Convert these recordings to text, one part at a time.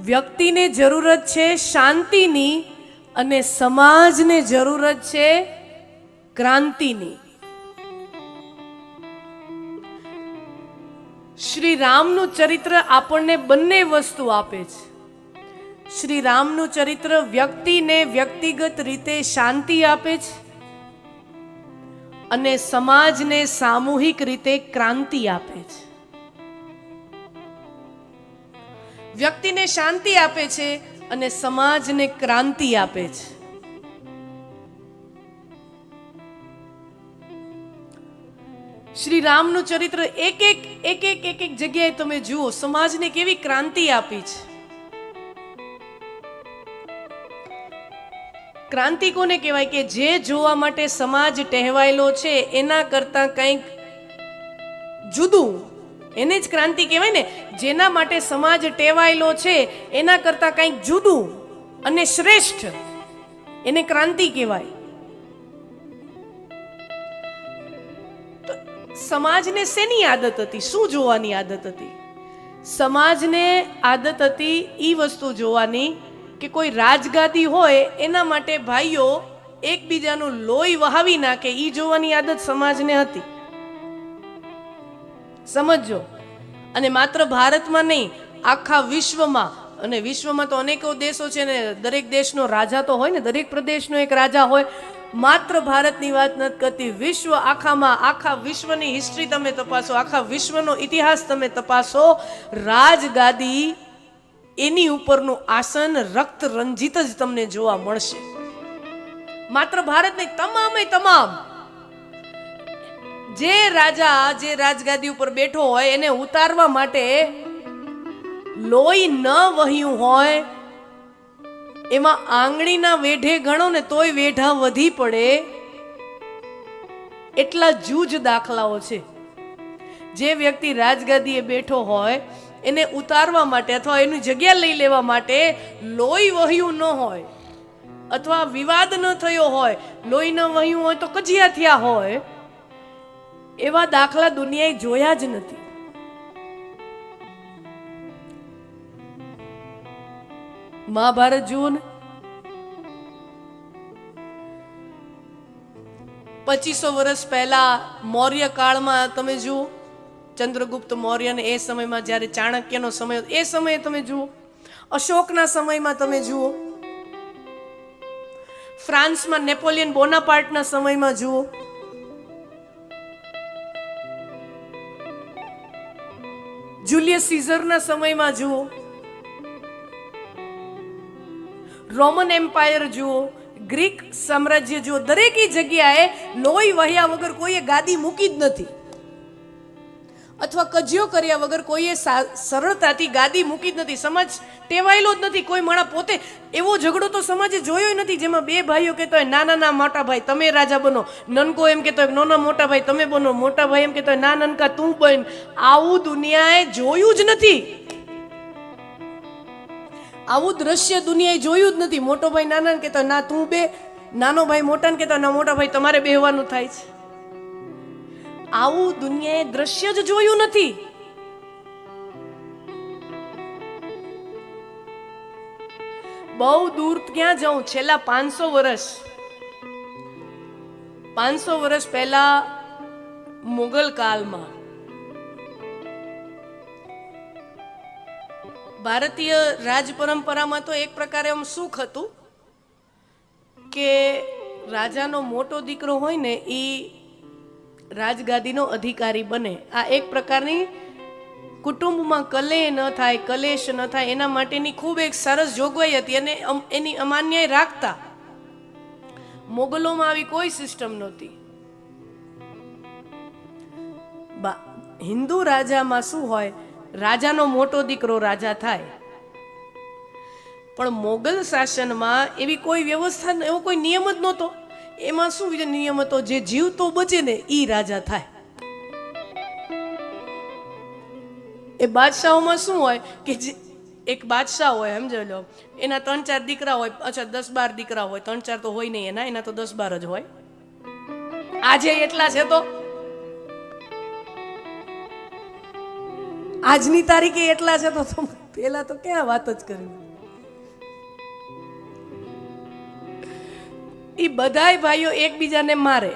વ્યક્તિને જરૂરત છે, શાંતિની અને સમાજને જરૂરત છે, ક્રાંતિની. શ્રી રામનું ચરિત્ર આપણને બંને વસ્તુ આપે છે. શ્રી રામનું ચરિત્ર વ્યક્તિને વ્યક્તિગત રીતે શાંતિ આપે છે અને સમાજને સામૂહિક રીતે ક્રાંતિ આપે છે. વ્યક્તિને શાંતિ આપે છે અને સમાજને ક્રાંતિ આપે છે. શ્રી રામનું ચરિત્ર એક એક એક એક એક એક જગ્યાએ તમે જુઓ, સમાજને કેવી ક્રાંતિ આપી છે. ક્રાંતિ કોને કહેવાય કે જે જોવા માટે સમાજ ટહેવાયેલો છે, એના કરતા કંઈક જુદું એને જ ક્રાંતિ કહેવાય ને, જેના માટે સમાજ ટેવાયેલો છે, એના કરતા કંઈક જુદું અને શ્રેષ્ઠ એને ક્રાંતિ કહેવાય. સમાજને શેની આદત હતી? શું જોવાની આદત હતી? સમાજને આદત હતી એ વસ્તુ જોવાની કે કોઈ રાજગાદી હોય, એના માટે ભાઈઓ એકબીજાનું લોહી વહાવી નાખે એ જોવાની આદત સમાજને હતી. સમજો અને માત્ર ભારતમાં નહીં, આખા વિશ્વમાં, અને વિશ્વમાં તો અનેકો દેશો છે ને, દરેક દેશનો રાજા તો હોય ને, દરેક પ્રદેશનો એક રાજા હોય, માત્ર ભારતની વાત નથી કરતી, વિશ્વ આખામાં, આખા વિશ્વની હિસ્ટ્રી તમે તપાસો, આખા વિશ્વનો ઇતિહાસ તમે તપાસો, રાજગાદી એની ઉપરનું આસન રક્ત રંજિત જ તમને જોવા મળશે. માત્ર ભારત નહીં તમામે તમામ જે રાજા, જે રાજગાદી ઉપર બેઠો હોય એને ઉતારવા માટે લોહી ન વહ્યું હોય, એમાં આંગળીના વેઢે ગણો ને તોય વેઢા વધી પડે. એટલા જૂજ દાખલાઓ છે. જે વ્યક્તિ રાજગાદીએ બેઠો હોય, એને ઉતારવા માટે અથવા એની જગ્યા લઈ લેવા માટે લોહી વહ્યું ન હોય, અથવા વિવાદ ન થયો હોય, લોહી ન વહ્યું હોય તો કજિયા થયા હોય એવા દાખલા દુનિયાએ જોયા જ નથી. મહાભારત જુઓ ને. પચીસો વર્ષ પહેલા મૌર્ય કાળમાં તમે જુઓ, ચંદ્રગુપ્ત મૌર્ય ને એ સમયમાં જ્યારે ચાણક્યનો સમય, એ સમયે તમે જુઓ, અશોકના સમયમાં તમે જુઓ, ફ્રાન્સમાં નેપોલિયન બોનાપાર્ટના સમયમાં જુઓ જુલિયસ સીઝરના સમયમાં જુઓ. રોમન એમ્પાયર જુઓ, ગ્રીક સામ્રાજ્ય જુઓ, દરેક જગ્યાએ લોહી વહ્યા વગર કોઈએ ગાદી મૂકી જ નથી. અથવા કજિયો કર્યા વગર કોઈએ સરળતાથી ગાદી મૂકી જ નથી. સમાજ ટેવાયેલો જ નથી. કોઈ માણા પોતે એવો ઝઘડો તો સમાજે જોયો નથી, જેમાં બે ભાઈઓ કહેતો હોય ના ના ના મોટા ભાઈ, તમે રાજા બનો. નનકો એમ કહેતો હોય, નાના ના મોટા ભાઈ, તમે બનો. મોટા ભાઈ એમ કહેતો હોય, ના, નનકા, તું બન. આવું દુનિયાએ જોયું જ નથી. આવું દ્રશ્ય દુનિયાએ જોયું જ નથી. મોટો ભાઈ નાના કહેતો ના, તું બે. નાનો ભાઈ મોટાને કહેતો ના, મોટા ભાઈ, તમારે બેહવાનું થાય છે. આવું દુનિયાએ દ્રશ્ય જ જોયું નથી. બહુ દૂર ક્યાં જાઉં? છેલ્લા પાંચસો વર્ષ પાંચસો વર્ષ પહેલા મુગલ કાળમાં. ભારતીય રાજ પરંપરામાં તો એક પ્રકારે આમ સુખ હતું કે રાજાનો મોટો દીકરો હોય ને એ રાજગાદીનો અધિકારી બને. આ એક પ્રકારની કુટુંબમાં કલે ન થાય, કલેશ ન થાય, એના માટેની ખૂબ એક સરસ જોગવાઈ હતી અને એની અમાન્ય રાખતા મોગલોમાં આવી કોઈ સિસ્ટમ નહોતી. હિન્દુ રાજામાં શું હોય? રાજાનો મોટો દીકરો રાજા થાય. પણ મોગલ શાસનમાં એવી કોઈ વ્યવસ્થા એવો કોઈ નિયમ જ નહોતો. એમાં શું નિયમ હતો, જે જીવતો બચે ને એ રાજા થાય. એ બાદશાહોમાં શું હોય કે જે એક બાદશાહ હોય, સમજો લો. એના ત્રણ ચાર દીકરા હોય, અચ્છા, દસ બાર દીકરા હોય. ત્રણ ચાર તો હોય નહીં એના એના તો દસ બાર જ હોય. આજે એટલા છે તો? આજની તારીખે એટલા છે તો તો પેલા તો ક્યાં વાત જ કરી? એ બધાય ભાઈઓ એકબીજાને મારે.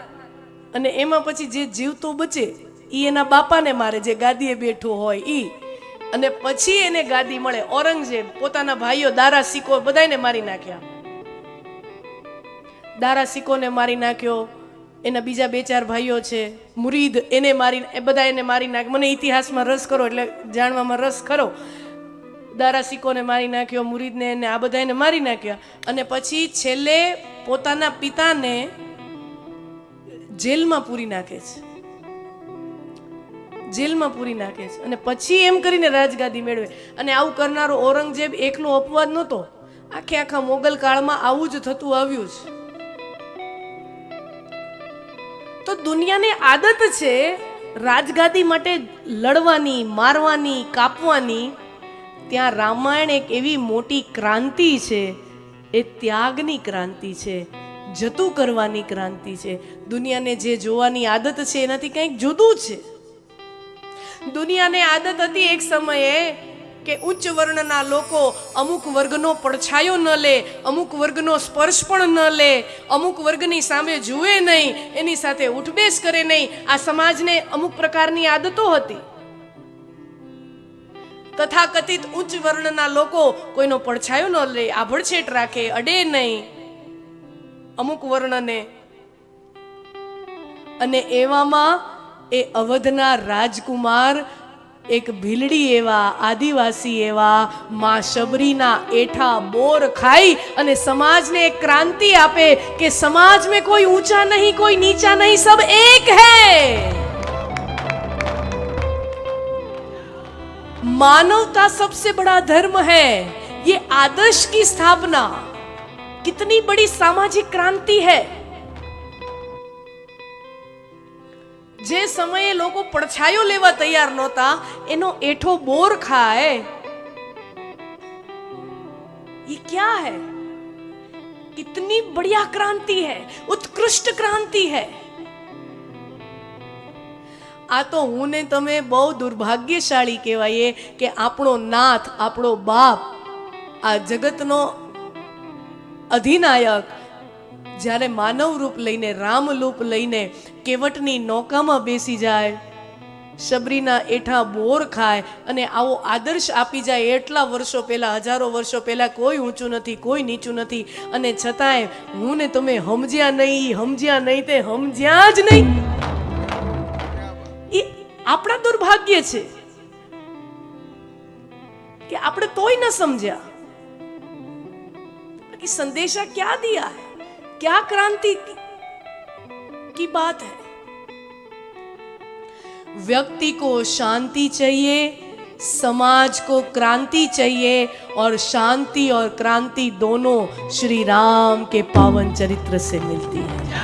અને એમાં પછી જે જીવતો બચે એ એના બાપાને મારે, જે ગાદીએ બેઠો હોય એ અને પછી એને ગાદી મળે, ઔરંગઝેબ, પોતાના ભાઈઓ દારા સિક્કો બધાને મારી નાખ્યા. દારા સિક્કોને મારી નાખ્યો, એના બીજા બે ચાર ભાઈઓ છે, મુરીદ એને મારી, એ બધા એને મારી નાખ, મને ઇતિહાસમાં રસ કરો એટલે જાણવામાં રસ ખરો. દારા સિકોને મારી નાખ્યો, મુરીદને એને આ બધાને મારી નાખ્યા. અને પછી છેલ્લે પોતાના પિતાને જેલમાં પૂરી નાખે છે. જેલમાં પૂરી નાખે છે. અને પછી એમ કરીને રાજગાદી મેળવે. અને આવું કરનારો ઔરંગઝેબ એકનો અપવાદ નહોતો. આખે આખા મોગલ કાળમાં આવું જ થતું આવ્યું છે. તો દુનિયાની આદત છે રાજગાદી માટે લડવાની, મારવાની, કાપવાની. ત્યાં રામાયણ એક એવી મોટી ક્રાંતિ છે, એ ત્યાગની ક્રાંતિ છે, જતું કરવાની ક્રાંતિ છે. દુનિયાને જે જોવાની આદત છે, એનાથી કંઈક જુદું છે. દુનિયાને આદત હતી એક સમયે કે ઉચ્ચ વર્ણના લોકો અમુક વર્ગનો પડછાયો ન લે, અમુક વર્ગનો સ્પર્શ પણ ન લે, અમુક વર્ગની સામે જુએ નહીં, એની સાથે ઉઠબેસ કરે નહીં. આ સમાજને અમુક પ્રકારની આદતો હતી. તથાકથિત ઉચ્ચ વર્ણના લોકો કોઈનો પડછાયો ન લે આભળછેટ રાખે, અડે નહીં. અમુક વર્ણને અને એવામાં એ અવધના રાજકુમાર એક ભીલડી એવા, આદિવાસી એવા, મા શબરીના એઠા બોર ખાઈ અને સમાજને એક ક્રાંતિ આપે કે સમાજ મેં કોઈ ઊંચા નહીં, કોઈ નીચા નહીં, સબ એક હૈ. है मानवता सबसे बड़ा धर्म है ये आदर्श की स्थापना कितनी बड़ी सामाजिक क्रांति है જે સમયે લોકો પડછાયો લેવા તૈયાર નહોતા એનો એઠો બોર ખાય ये क्या है कितनी बढ़िया क्रांति है उत्कृष्ट क्रांति है આ તો હું ને તમે બહુ દુર્ભાગ્યશાળી કહેવાય કે આપણો નાથ, આપણો બાપ, આ જગતનો અધિનાયક, જ્યારે માનવ રૂપ લઈને રામ રૂપ લઈને કેવટની નૌકામાં બેસી જાય, શબરીના એઠા બોર ખાય અને આવો આદર્શ આપી જાય એટલા વર્ષો પહેલાં, હજારો વર્ષો પહેલાં કોઈ ઊંચું નથી, કોઈ નીચું નથી. અને છતાંય હું ને તમે સમજ્યા નહીં સમજ્યા નહીં તે સમજ્યા જ નહીં. આપણા દુર્ભાગ્ય છે કે આપણે તોય ન સમજ્યા कि संदेशा क्या दिया है क्या क्रांति की, की बात है व्यक्ति को शांति चाहिए समाज को क्रांति चाहिए और शांति और क्रांति दोनों श्री राम के पावन चरित्र से मिलती है